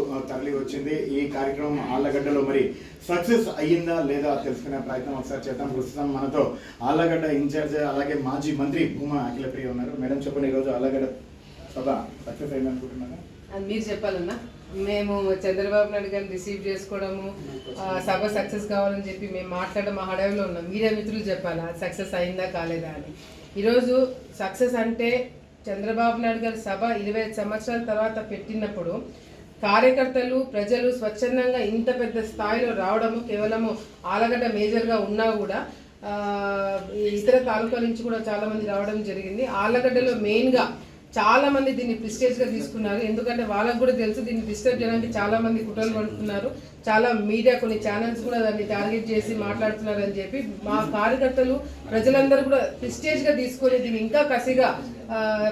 తరలి వచ్చింది. ఈ కార్యక్రమం ఆళ్ళగడ్డలో మరి సక్సెస్ అయ్యిందా లేదా తెలుసుకునే ప్రయత్నం ఒకసారి చేద్దాం. ప్రస్తుతం మనతో ఆళ్ళగడ్డ ఇన్ఛార్జ్ అలాగే మాజీ మంత్రి భూమా అఖిలప్రియ ఉన్నారు. మేడం చెప్పండి ఈరోజు ఆళ్ళగడ్డ సభ సక్సెస్ అయింది అనుకుంటున్నారా అది మీరు చెప్పాలన్నా. మేము చంద్రబాబు నాయుడు గారిని రిసీవ్ చేసుకోవడము సభ సక్సెస్ కావాలని చెప్పి మేము మాట్లాడడం మా హడావిలో ఉన్నాం. మీడియా మిత్రులు చెప్పాలా సక్సెస్ అయిందా కాలేదా అని. ఈరోజు సక్సెస్ అంటే చంద్రబాబు నాయుడు గారి సభ ఇరవై ఐదు సంవత్సరాల తర్వాత పెట్టినప్పుడు కార్యకర్తలు ప్రజలు స్వచ్ఛందంగా ఇంత పెద్ద స్థాయిలో రావడము కేవలము ఆలగడ్డ మేజర్గా ఉన్నా కూడా ఇతర తాలూకాల నుంచి కూడా చాలామంది రావడం జరిగింది. ఆలగడ్డలో మెయిన్గా చాలా మంది దీన్ని ప్రిస్టేజ్గా తీసుకున్నారు. ఎందుకంటే వాళ్ళకు కూడా తెలుసు దీన్ని డిస్టర్బ్ చేయడానికి చాలా మంది కుట్రలు పడుతున్నారు. చాలా మీడియా కొన్ని ఛానల్స్ కూడా దాన్ని టార్గెట్ చేసి మాట్లాడుతున్నారు అని చెప్పి మా కార్యకర్తలు ప్రజలందరూ కూడా ప్రిస్టేజ్గా తీసుకొని దీన్ని ఇంకా కసిగా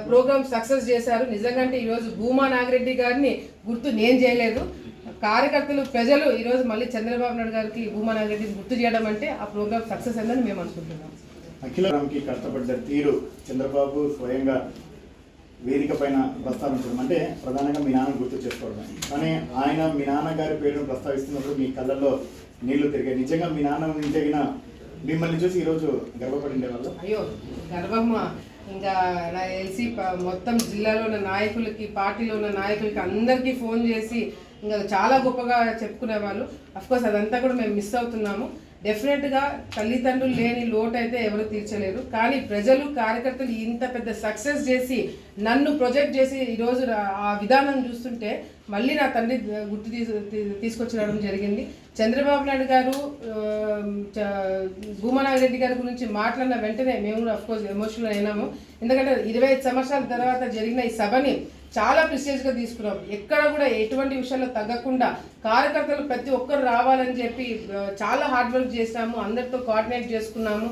ప్రోగ్రామ్ సక్సెస్ చేశారు. నిజంగా ఈరోజు భూమా నాగిరెడ్డి గారిని గుర్తు నేను చేయలేదు. కార్యకర్తలు ప్రజలు ఈరోజు మళ్ళీ చంద్రబాబు నాయుడు గారికి భూమా నాగిరెడ్డిని గుర్తు చేయడం అంటే ఆ ప్రోగ్రామ్ సక్సెస్ అయిందని మేము అనుకుంటున్నాం. అఖిలరామ్కి కష్టపడ్డ తీరు చంద్రబాబు స్వయంగా వేదిక పైన ప్రస్తావించడం అంటే ప్రధానంగా మీ నాన్న గుర్తు చేసుకోవడం. కానీ ఆయన మీ నాన్నగారి పేరును ప్రస్తావిస్తున్నప్పుడు మీ కళ్ళల్లో నీళ్ళు తిరిగాయి. నిజంగా మీ నాన్న ఉంటేగిన మిమ్మల్ని చూసి ఈరోజు గర్వపడిండే వాళ్ళు అయ్యో గర్వమ్మా ఇంకా నా తెలిసి మొత్తం జిల్లాలో ఉన్న నాయకులకి పార్టీలో ఉన్న నాయకులకి అందరికీ ఫోన్ చేసి ఇంకా చాలా గొప్పగా చెప్పుకునేవాళ్ళు అఫ్కోర్స్ అదంతా కూడా మేము మిస్ అవుతున్నాము. డెఫినెట్గా తల్లిదండ్రులు లేని లోటు అయితే ఎవరు తీర్చలేరు. కానీ ప్రజలు కార్యకర్తలు ఇంత పెద్ద సక్సెస్ చేసి నన్ను ప్రొజెక్ట్ చేసి ఈరోజు ఆ విధానం చూస్తుంటే మళ్ళీ నా తండ్రి గుర్తు తీసు తీసుకొచ్చడం జరిగింది. చంద్రబాబు నాయుడు గారు చ- భూమనాగిరెడ్డి గారి గురించి మాట్లాడిన వెంటనే మేము కూడా అఫ్కోర్స్ ఎమోషనల్ అయినాము. ఎందుకంటే ఇరవై ఐదు సంవత్సరాల తర్వాత జరిగిన ఈ సభని చాలా ప్రిస్టేజ్గా తీసుకున్నాం. ఎక్కడ కూడా ఎటువంటి విషయాల్లో తగ్గకుండా కార్యకర్తలు ప్రతి ఒక్కరు రావాలని చెప్పి చాలా హార్డ్ వర్క్ చేసాము అందరితో కోఆర్డినేట్ చేసుకున్నాము.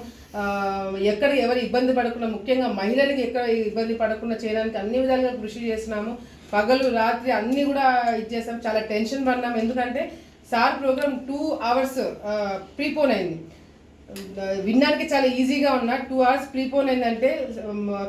ఎక్కడ ఎవరు ఇబ్బంది పడకుండా ముఖ్యంగా మహిళలకు ఎక్కడ ఇబ్బంది పడకుండా చేయడానికి అన్ని విధాలుగా కృషి చేసినాము. పగలు రాత్రి అన్నీ కూడా ఇచ్చేసాం చాలా టెన్షన్ పడినాం. ఎందుకంటే sir program two hours prepone అయింది. వినడానికి చాలా ఈజీగా ఉన్న. టూ అవర్స్ ప్రీపోన్ అయిందంటే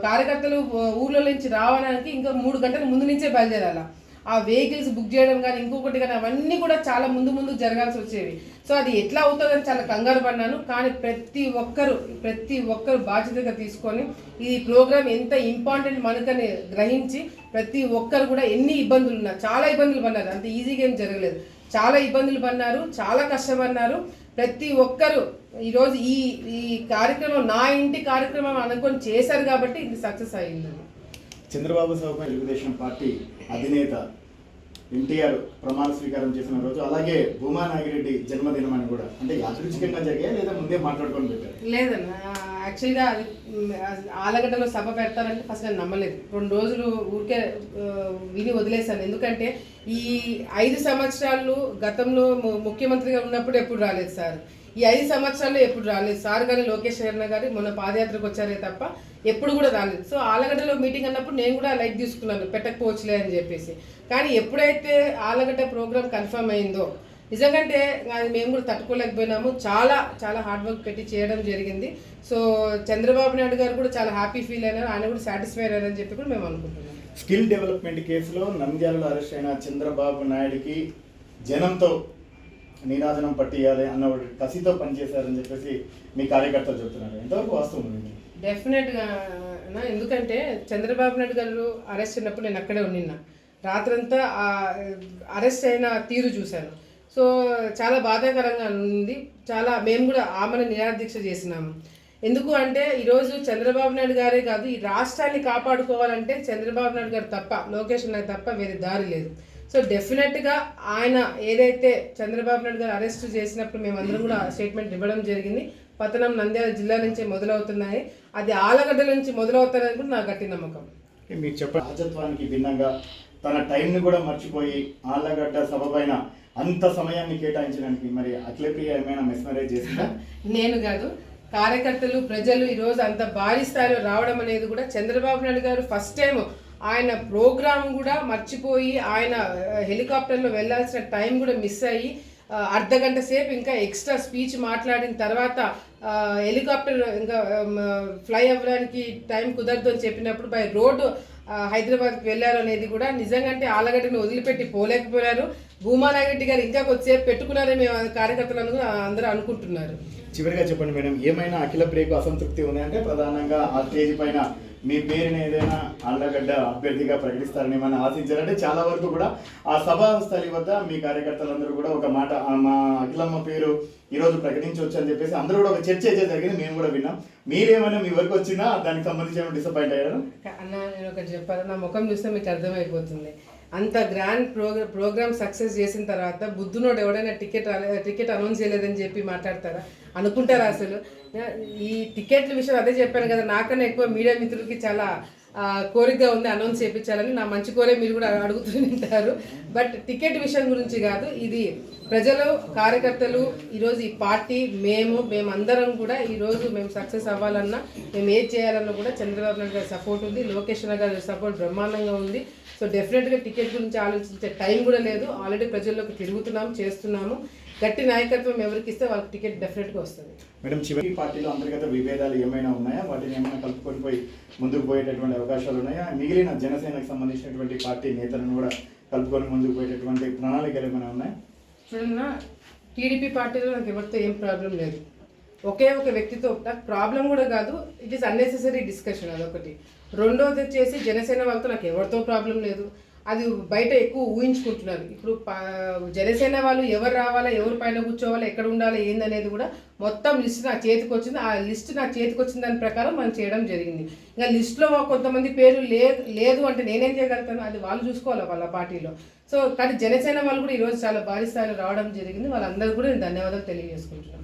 కార్యకర్తలు ఊర్లో నుంచి రావడానికి ఇంకా మూడు గంటల ముందు నుంచే బయలుదేరాలా. ఆ వెహికల్స్ బుక్ చేయడం కానీ ఇంకొకటి కానీ అవన్నీ కూడా చాలా ముందు ముందు జరగాల్సి వచ్చేవి. సో అది ఎట్లా అవుతుందని చాలా కంగారు పడినాను కానీ ప్రతి ఒక్కరు ప్రతి ఒక్కరు బాధ్యతగా తీసుకొని ఈ ప్రోగ్రామ్ ఎంత ఇంపార్టెంట్ మనకని గ్రహించి ప్రతి ఒక్కరు కూడా ఎన్ని ఇబ్బందులు ఉన్నారు చాలా ఇబ్బందులు పడినారు అంత ఈజీగా ఏం జరగలేదు. చాలా ఇబ్బందులు పడినారు చాలా కష్టపడినారు ప్రతి ఒక్కరు ఈరోజు ఈ ఈ కార్యక్రమం నా ఇంటి కార్యక్రమం అనుకొని చేశారు కాబట్టి ఇది సక్సెస్ అయ్యింది చంద్రబాబు సభపై తెలుగుదేశం పార్టీ అధినేత ఎన్టీఆర్ ప్రమాణ స్వీకారం చేసిన రోజు అలాగే భూమా నాగిరెడ్డి జన్మదినం అని కూడా. అంటే యాదృచ్ఛికంగా జరిగాయి లేదా ముందే మాట్లాడుకొని పెట్టారు? లేదన్న యాక్చువల్గా అది ఆలగడ్డలో సభ పెడతారంటే ఫస్ట్ నేను నమ్మలేదు. రెండు రోజులు ఊరికే విని వదిలేశాను. ఎందుకంటే ఈ ఐదు సంవత్సరాలు గతంలో ము- ముఖ్యమంత్రిగా ఉన్నప్పుడు ఎప్పుడు రాలేదు సార్. ఈ ఐదు సంవత్సరాలు ఎప్పుడు రాలేదు. సార్ కానీ లోకేష్ శర్మ గారి మొన్న పాదయాత్రకు వచ్చారే తప్ప ఎప్పుడు కూడా రాలేదు. సో ఆలగడ్డలో మీటింగ్ అన్నప్పుడు నేను కూడా లైట్ తీసుకున్నాను పెట్టకపోవచ్చులే అని చెప్పేసి. కానీ ఎప్పుడైతే ఆలగడ్డ ప్రోగ్రామ్ కన్ఫర్మ్ అయిందో నిజంకంటే అది మేము కూడా తట్టుకోలేకపోయినాము. చాలా చాలా హార్డ్ వర్క్ పెట్టి చేయడం జరిగింది. సో చంద్రబాబు నాయుడు గారు కూడా చాలా హ్యాపీ ఫీల్ అయినారు. ఆయన కూడా సాటిస్ఫై అయ్యారని చెప్పి కూడా మేము అనుకుంటున్నాం. స్కిల్ డెవలప్మెంట్ కేసులో నంద్యాలలో అరెస్ట్ అయిన చంద్రబాబు నాయుడుకి జనంతో నినాదనం పట్టియాలి అన్న ఒక కసితో పనిచేశారని చెప్పేసి మీ కార్యకర్తలు చెప్తున్నారు. ఎంతవరకు వాస్తవం డెఫినెట్గా నా ఎందుకంటే చంద్రబాబు నాయుడు గారు అరెస్ట్ అయినప్పుడు నేను అక్కడే ఉండిన్నా. రాత్రంతా అరెస్ట్ అయిన తీరు చూశాను. సో చాలా బాధాకరంగా ఉంది. చాలా మేము కూడా ఆమెను నిరాదీక్ష చేసినాము. ఎందుకు అంటే ఈరోజు చంద్రబాబు నాయుడు గారే కాదు ఈ రాష్ట్రాన్ని కాపాడుకోవాలంటే చంద్రబాబు నాయుడు గారు తప్ప లోకేష్ నాయుడు తప్ప వేరే దారి లేదు. సో డెఫినెట్గా ఆయన ఏదైతే చంద్రబాబు నాయుడు గారు అరెస్ట్ చేసినప్పుడు మేమందరం కూడా స్టేట్మెంట్ ఇవ్వడం జరిగింది. పతనం నంద్యాల జిల్లా నుంచే మొదలవుతున్నాయి. అది ఆలగడ్డ నుంచి మొదలవుతారని కూడా నాకు గట్టి నమ్మకం. మీరు చెప్ప రాజత్వానికి భిన్నంగా తన టైంని కూడా మర్చిపోయి ఆళ్ళగడ్డ సభ పైన అంత సమయాన్ని కేటాయించడానికి మరి అఖిలప్రియ ఏమైనా మెస్మరైజ్ చేసిందా? నేను కాదు. కార్యకర్తలు ప్రజలు ఈరోజు అంత భారీ స్థాయిలో రావడం అనేది కూడా చంద్రబాబు నాయుడు గారు ఫస్ట్ టైం ఆయన ప్రోగ్రామ్ కూడా మర్చిపోయి ఆయన హెలికాప్టర్లో వెళ్ళాల్సిన టైం కూడా మిస్ అయ్యి అర్ధ గంట సేపు ఇంకా ఎక్స్ట్రా స్పీచ్ మాట్లాడిన తర్వాత హెలికాప్టర్ ఇంకా ఫ్లై అవ్వడానికి టైం కుదరదు అని చెప్పినప్పుడు బై రోడ్డు హైదరాబాద్కి వెళ్ళారు అనేది కూడా నిజంగా అంటే ఆలగడ్డని వదిలిపెట్టి పోలేకపోయారు. భూమానాగరెడ్డి గారు ఇంకా కొద్దిసేపు పెట్టుకున్నారని మేము కార్యకర్తలను అందరూ అనుకుంటున్నారు. చివరిగా చెప్పండి మేడం ఏమైనా అఖిల ప్రియకు అసంతృప్తి ఉందంటే ప్రధానంగా ఆ స్టేజ్ పైన మీ పేరుని ఏదైనా ఆళ్ళగడ్డ అభ్యర్థిగా ప్రకటిస్తారని మనం ఆశించారంటే చాలా వరకు కూడా ఆ సభా స్థలి వద్ద మీ కార్యకర్తలందరూ కూడా ఒక మాట మా అఖిలమ్మ పేరు ఈరోజు ప్రకటించవచ్చు అని చెప్పేసి అందరూ కూడా ఒక చర్చ అయితే జరిగింది మేము కూడా విన్నాం. మీరేమైనా మీ వరకు వచ్చినా దానికి సంబంధించి ఏమైనా డిసప్పాయింట్ అయ్యారు? అన్న నేను ఒకటి చెప్పాలి. నా ముఖం చూస్తే మీకు అర్థమైపోతుంది. అంత గ్రాండ్ ప్రోగ్రా ప్రోగ్రామ్ సక్సెస్ చేసిన తర్వాత బుద్ధునోడు ఎవడైనా టికెట్ టికెట్ అనౌన్స్ చేయలేదని చెప్పి మాట్లాడతారా? అనుకుంటారా అసలు? ఈ టికెట్ల విషయం అదే చెప్పాను కదా నాకన్నా ఎక్కువ మీడియా మిత్రులకి చాలా కోరికగా ఉంది అనౌన్స్ చేయించాలని నా మంచి కోరే మీరు కూడా అడుగుతూ ఉంటారు. బట్ టికెట్ విషయం గురించి కాదు ఇది ప్రజలు కార్యకర్తలు ఈరోజు ఈ పార్టీ మేము మేమందరం కూడా ఈరోజు మేము సక్సెస్ అవ్వాలన్నా మేము ఏం చేయాలన్నా కూడా చంద్రబాబు నాయుడు గారి సపోర్ట్ ఉంది లోకేష్ గారి సపోర్ట్ బ్రహ్మాండంగా ఉంది. సో డెఫినెట్గా టికెట్ గురించి ఆలోచించే టైం కూడా లేదు. ఆల్రెడీ ప్రజల్లోకి తిరుగుతున్నాము చేస్తున్నాము. గట్టి నాయకత్వం ఎవరికి ఇస్తే వాళ్ళకి టికెట్ డెఫినెట్గా వస్తుంది. మేడం చివరి పార్టీలో అంతర్గత విభేదాలు ఏమైనా ఉన్నాయా? వాటిని ఏమైనా కలుపుకొని పోయి ముందుకు పోయేటటువంటి అవకాశాలు ఉన్నాయా? మిగిలిన జనసేనకు సంబంధించినటువంటి పార్టీ నేతలను కూడా కలుపుకొని ముందుకు పోయేటటువంటి ప్రణాళికలు ఏమైనా ఉన్నాయా? చూడన్నా టీడీపీ పార్టీలో నాకు ఎవరితో ఏం ప్రాబ్లం లేదు. ఒకే ఒక వ్యక్తితో నాకు ప్రాబ్లం కూడా కాదు ఇట్ ఈస్ అన్నెసెసరీ డిస్కషన్ అదొకటి. రెండోది వచ్చేసి జనసేన వాళ్ళతో నాకు ఎవరితో ప్రాబ్లం లేదు. అది బయట ఎక్కువ ఊహించుకుంటున్నారు. ఇప్పుడు జనసేన వాళ్ళు ఎవరు రావాలా ఎవరు పైన కూర్చోవాలా ఎక్కడ ఉండాలి ఏందనేది కూడా మొత్తం లిస్ట్ నా చేతికి వచ్చింది ఆ లిస్ట్ నా చేతికి వచ్చిన దాని ప్రకారం మనం చేయడం జరిగింది. ఇంకా లిస్ట్లో కొంతమంది పేర్లు లేదు లేదు అంటే నేనేం చేయగలుగుతాను? అది వాళ్ళు చూసుకోవాలి వాళ్ళ పార్టీలో. సో కానీ జనసేన వాళ్ళు కూడా ఈరోజు చాలా భారీ స్థాయిలో రావడం జరిగింది. వాళ్ళందరూ కూడా నేను ధన్యవాదాలు తెలియజేసుకుంటున్నాను.